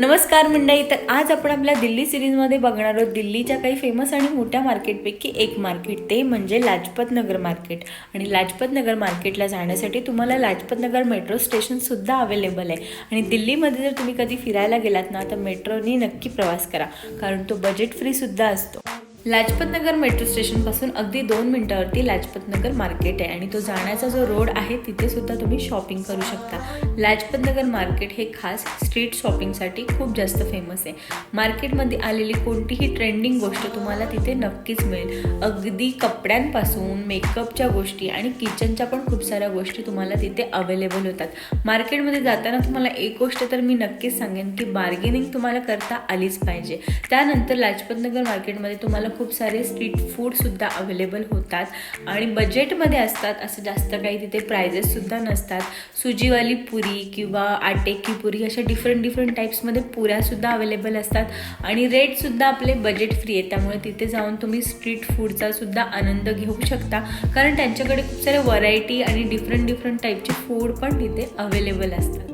नमस्कार मंडळी तर आज आपण आपल्या दिल्ली सिरीजमध्ये बघणार आहोत. दिल्लीच्या काही फेमस आणि मोठ्या मार्केटपैकी एक मार्केट ते म्हणजे लाजपत नगर मार्केट आणि लाजपत नगर मार्केटला जाण्यासाठी तुम्हाला लाजपत नगर मेट्रो स्टेशनसुद्धा अवेलेबल आहे. आणि दिल्लीमध्ये जर तुम्ही कधी फिरायला गेलात ना तर मेट्रोनी नक्की प्रवास करा कारण तो बजेट फ्रीसुद्धा असतो. लाजपत नगर मेट्रो स्टेशनपासून अगदी दोन मिनिटावरती लाजपत नगर मार्केट आहे आणि तो जाण्याचा जो रोड आहे तिथे सुद्धा तुम्ही शॉपिंग करू शकता. लाजपत नगर मार्केट हे खास स्ट्रीट शॉपिंगसाठी खूप जास्त फेमस आहे. मार्केटमध्ये आलेली कोणतीही ट्रेंडिंग गोष्ट तुम्हाला तिथे नक्कीच मिळेल. अगदी कपड्यांपासून मेकअपच्या गोष्टी आणि किचनच्या पण खूप साऱ्या गोष्टी तुम्हाला तिथे अवेलेबल होतात. मार्केटमध्ये जाताना तुम्हाला एक गोष्ट तर मी नक्कीच सांगेन की बार्गेनिंग तुम्हाला करता आलीच पाहिजे. त्यानंतर लाजपत नगर मार्केटमध्ये तुम्हाला खूप सारे स्ट्रीट फूडसुद्धा अवेलेबल होतात. आणि बजेटमध्ये असतात असं जास्त काही तिथे प्रायजेससुद्धा नसतात. सुजीवाली पुरी किंवा आटे की पुरी अशा डिफरंट डिफरंट टाईप्समध्ये पुऱ्यासुद्धा अवेलेबल असतात. आणि रेटसुद्धा आपले बजेट फ्री आहे त्यामुळे तिथे जाऊन तुम्ही स्ट्रीट फूडचा सुद्धा आनंद घेऊ शकता. कारण त्यांच्याकडे खूप सारे व्हरायटी आणि डिफरंट डिफरंट टाईपचे फूड पण तिथे अवेलेबल असतात.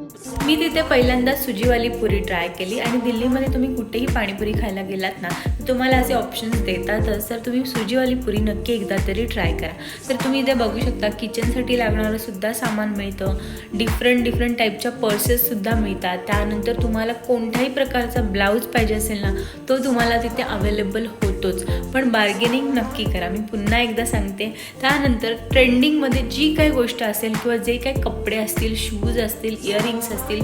मी तिथे पहिल्यांदा सुजीवाली पुरी ट्राय केली आणि दिल्लीमध्ये तुम्ही कुठेही पाणीपुरी खायला गेलात ना तर तुम्हाला असे ऑप्शन्स देतातच तर तुम्ही सुजीवाली पुरी नक्की एकदा तरी ट्राय करा. तर तुम्ही इथे बघू शकता किचनसाठी लागणारं सुद्धा सामान मिळतं. डिफरंट डिफरंट टाईपच्या पर्सेससुद्धा मिळतात. त्यानंतर तुम्हाला कोणत्याही प्रकारचा ब्लाऊज पाहिजे असेल ना तो तुम्हाला तिथे अवेलेबल होतोच. पण बार्गेनिंग नक्की करा. मी पुन्हा एकदा सांगते. त्यानंतर ट्रेंडिंगमध्ये जी काही गोष्ट असेल किंवा जे काही कपडे असतील शूज असतील इयरिंग्स असतील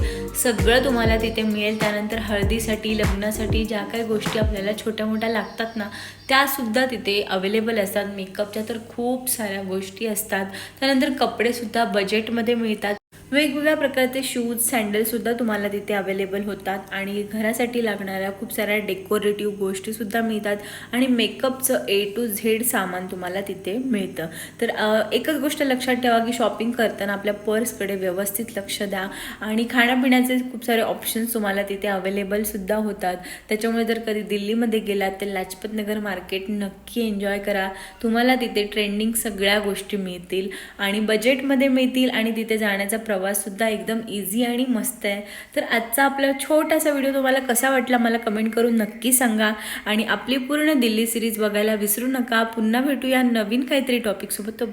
सगळं तुम्हाला तिथे मिळेल. त्यानंतर हळदीसाठी लग्नासाठी ज्या काही गोष्टी आपल्याला छोट्या मोठ्या लागतात ना त्यासुद्धा तिथे अवेलेबल असतात. मेकअपच्या तर खूप साऱ्या गोष्टी असतात. त्यानंतर कपडेसुद्धा बजेटमध्ये मिळतात. वेगवेगळ्या प्रकारचे शूज सँडलसुद्धा तुम्हाला तिथे अवेलेबल होतात. आणि घरासाठी लागणाऱ्या खूप साऱ्या डेकोरेटिव्ह गोष्टीसुद्धा मिळतात. आणि मेकअपचं ए टू झेड सामान तुम्हाला तिथे मिळतं. तर एकच गोष्ट लक्षात ठेवा की शॉपिंग करताना आपल्या पर्सकडे व्यवस्थित लक्ष द्या. आणि खाण्यापिण्याचे खूप सारे ऑप्शन्स तुम्हाला तिथे अवेलेबलसुद्धा होतात. त्याच्यामुळे जर कधी दिल्लीमध्ये गेलात तर लाजपत नगर मार्केट नक्की एन्जॉय करा. तुम्हाला तिथे ट्रेंडिंग सगळ्या गोष्टी मिळतील. आणि बजेटमध्ये मिळतील आणि तिथे जाण्याचा प्रवाससुद्धा एकदम इझी आणि मस्त आहे. तर आजचा आपला छोटासा व्हिडिओ तुम्हाला कसा वाटला मला कमेंट करून नक्की सांगा. आणि आपली पूर्ण दिल्ली सिरीज बघायला विसरू नका. पुन्हा भेटूया नवीन काहीतरी टॉपिकसोबत तो